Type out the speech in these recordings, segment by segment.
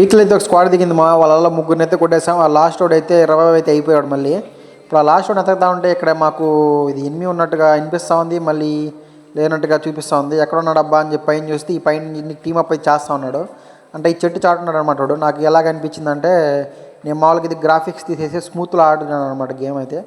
పీక్లు అయితే ఒక స్క్వాడ్ దిగింది మా వాళ్ళ ముగ్గురిని అయితే కొట్టేసాం. ఆ లాస్ట్ రోడ్ అయితే ఇరవై అయితే అయిపోయాడు మళ్ళీ. ఇప్పుడు ఆ లాస్ట్ రోడ్ ఎతకుతా ఉంటే ఇక్కడ మాకు ఇది ఎనిమి ఉన్నట్టుగా అనిపిస్తూ ఉంది మళ్ళీ లేనట్టుగా చూపిస్తూ ఉంది. ఎక్కడ ఉన్నాడు అబ్బా అని చెప్పి పైన చూస్తే ఈ పైన టీమ్ అప్ అయితే చేస్తూ ఉన్నాడు. అంటే ఈ చెట్టు చాటున్నాడు అనమాట నాకు ఎలాగ అనిపించింది అంటే నేను మామూలుగా ఇది గ్రాఫిక్స్ తీసేసి స్మూత్లో ఆడుతున్నాను అనమాట గేమ్ అయితే.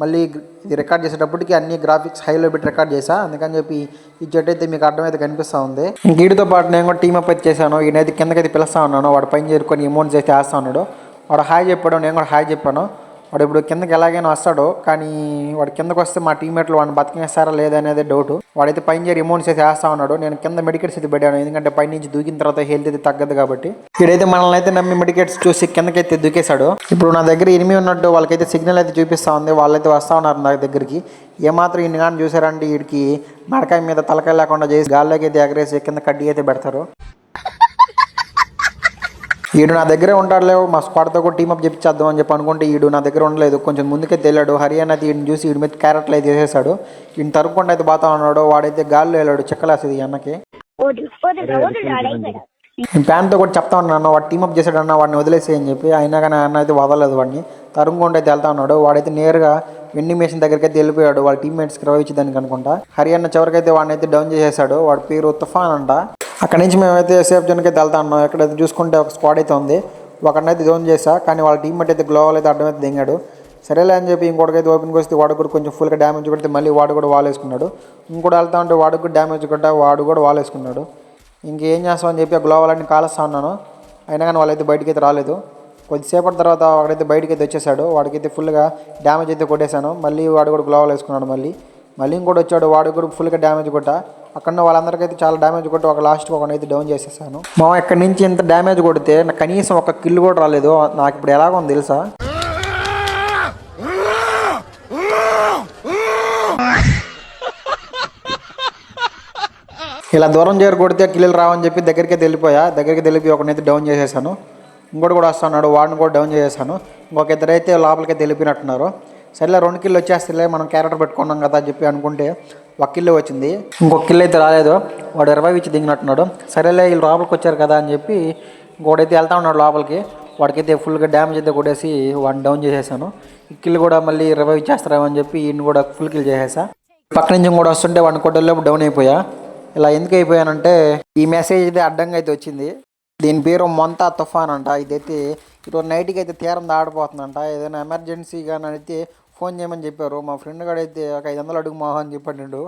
మళ్ళీ ఇది రికార్డ్ చేసేటప్పటికి అన్ని గ్రాఫిక్స్ హైలో పెట్టి రికార్డ్ చేసా. అందుకని చెప్పి ఈ జట్టు అయితే మీకు అర్థమైతే కనిపిస్తూ ఉంది. వీడితో పాటు నేను కూడా టీమ్ అప్ అయితే చేశాను. ఈయనైతే కిందకైతే పిలుస్తా ఉన్నాను వాడు పైన చేరుకొని అమౌంట్స్ అయితే వేస్తా ఉన్నాడు. వాడు హాయ్ చెప్పాడు నేను కూడా హాయ్ చెప్పాను. వాడు ఇప్పుడు కిందకి ఎలాగైనా వస్తాడు కానీ వాడు కిందకు వస్తే మా టీమేట్లు వాడిని బతికేస్తారా లేదనేది డౌట్ వాడైతే పైన చేరి అమౌంట్స్ అయితే వేస్తా ఉన్నాడు. నేను కింద మెడికేట్స్ అయితే పెట్టాను. ఎందుకంటే పై నుంచి దూకిన తర్వాత హెల్త్ అయితే తగ్గదు కాబట్టి. ఇక్కడైతే మనల్ని అయితే నమ్మి మెడికేట్స్ చూసి కిందకైతే దూకేశాడు. ఇప్పుడు నా దగ్గర ఎనిమిది ఉన్నట్టు వాళ్ళకైతే సిగ్నల్ అయితే చూపిస్తా ఉంది. వాళ్ళైతే వస్తా ఉన్నారు నా దగ్గరికి. ఏమాత్రం ఇన్ని కానీ చూసారంటే వీడికి మడకాయ మీద తలకాయ లేకుండా చేసి గాల్లోకి అయితే ఎగరేసి కింద కడ్డీ అయితే పెడతారు. ఈడు నా దగ్గరే ఉంటాడులే మా స్క్వాడ్తో కూడా టీమప్ చెప్పించేద్దాం అని చెప్పి అనుకుంటే ఈడు నా దగ్గర ఉండలేదు. కొంచెం ముందుకే తెలియాడు హర్యానా అయితే ఈయన చూసి ఈడి మీద క్యారెట్లు అయితే వేసేసాడు. ఈయన తరుక్కుండా అయితే పోతా ఉన్నాడు. వాడైతే గాల్లో వెళ్ళాడు. చెక్కలేస్తుంది ఈ అన్నకి. నేను ప్యాన్తో కూడా చెప్తా ఉన్నాను వాడు టీమప్ చేశాడు అన్న వాడిని వదిలేసి అని చెప్పి. అయినా కానీ అన్న అయితే వదలలేదు వాడిని. తరుముకుంటే అయితే వెళ్తా ఉన్నాడు. వాడైతే నేరుగా వెండింగ్ మెషిన్ దగ్గరికి అయితే వెళ్ళిపోయాడు. వాళ్ళ టీమ్మేట్స్కి రవించదానికి అనుకుంటా. హర్యానా చివరికైతే వాడిని అయితే డౌన్ చేసేసాడు. వాడి పేరు తుఫాన్ అంట. అక్కడ నుంచి మేమైతే సేఫ్ జోన్కి అయితే వెళ్తా ఉన్నాం. ఎక్కడైతే చూసుకుంటే ఒక స్క్వాడ్ అయితే ఉంది. ఒకడినైతే జోన్ చేశా కానీ వాళ్ళ టీమ్మేట్ అయితే గ్లోవల్ అయితే అడ్డమైతే దిగాడు. సరేలే అని చెప్పి ఇంకోటికైతే ఓపెన్కి వస్తే వాడు కూడా కొంచెం ఫుల్గా డ్యామేజ్ కొడితే మళ్ళీ వాడు కూడా వాల్ వేసుకున్నాడు ఇంకోటి వెళ్తా ఉంటే వాడు కూడా డ్యామేజ్ కొట్టా వాడు కూడా వాల్ వేసుకున్నాడు ఇంకేం చేస్తామని చెప్పి ఆ గ్లోవల్ అన్ని కాలుస్తా ఉన్నాను. అయినా కానీ వాళ్ళైతే బయటికి అయితే రాలేదు. కొద్దిసేపటి తర్వాత వాడైతే బయటకైతే అయితే వచ్చేసాడు. వాడికైతే ఫుల్గా డ్యామేజ్ అయితే కొట్టేశాను. మళ్ళీ వాడు కూడా గ్లోవల్ వేసుకున్నాడు మళ్ళీ. మళ్ళీ ఇంకోటి వచ్చాడు వాడు కూడా ఫుల్గా డ్యామేజ్ కొట్టా. అక్కడ వాళ్ళందరికైతే చాలా డ్యామేజ్ కొట్టి ఒక లాస్ట్కి ఒకనైతే డౌన్ చేసేసాను. మా ఇక్కడి నుంచి ఇంత డ్యామేజ్ కొడితే నాకు కనీసం ఒక కిల్ కూడా రాలేదు నాకు ఇప్పుడు ఎలాగో తెలుసా? ఇలా దూరం చేరు కొడితే కిల్లులు రావని చెప్పి దగ్గరికి వెళ్ళిపోయా దగ్గరికి వెళ్ళిపోయి ఒకనైతే డౌన్ చేసేసాను. ఇంకోటి కూడా వస్తున్నాడు వాడిని కూడా డౌన్ చేసేసాను. ఇంకొక ఇద్దరైతే లోపలికి వెళ్ళిపోయినట్టున్నారు సరేలే రెండు కిల్లు వచ్చేస్తేలే మనం క్యారెక్టర్ పెట్టుకున్నాం కదా అని చెప్పి అనుకుంటే ఒక కిల్లు వచ్చింది. ఇంకొక కిల్లు అయితే రాలేదు. వాడు ఇరవై ఇచ్చి దిగినట్టున్నాడు. సరేలే వీళ్ళు లోపలికి వచ్చారు కదా అని చెప్పి ఇంకోటైతే వెళ్తా ఉన్నాడు లోపలికి. వాడికైతే ఫుల్గా డ్యామేజ్ అయితే కొట్టేసి వాడిని డౌన్ చేసేసాను. ఈ కిల్ కూడా మళ్ళీ ఇరవై ఇచ్చేస్తారేమో అని చెప్పి ఈయన కూడా ఫుల్ కిల్ చేసేసా. పక్క నుంచి కూడా వస్తుంటే వాడిని కొట్టేలోపు డౌన్ అయిపోయా. ఇలా ఎందుకు అయిపోయానంటే ఈ మెసేజ్ అయితే అడ్డంగా అయితే వచ్చింది. దీని పేరు మొంతా తుఫాన్ అంట. ఇదైతే ఈరోజు నైట్కి అయితే తీరం దాడిపోతుందంట ఏదైనా ఎమర్జెన్సీగా అయితే ఫోన్ చేయమని చెప్పారు. మా ఫ్రెండ్ గడైతే ఒక ఐదు వందలు అడుగు మోహన్ అని చెప్పాడు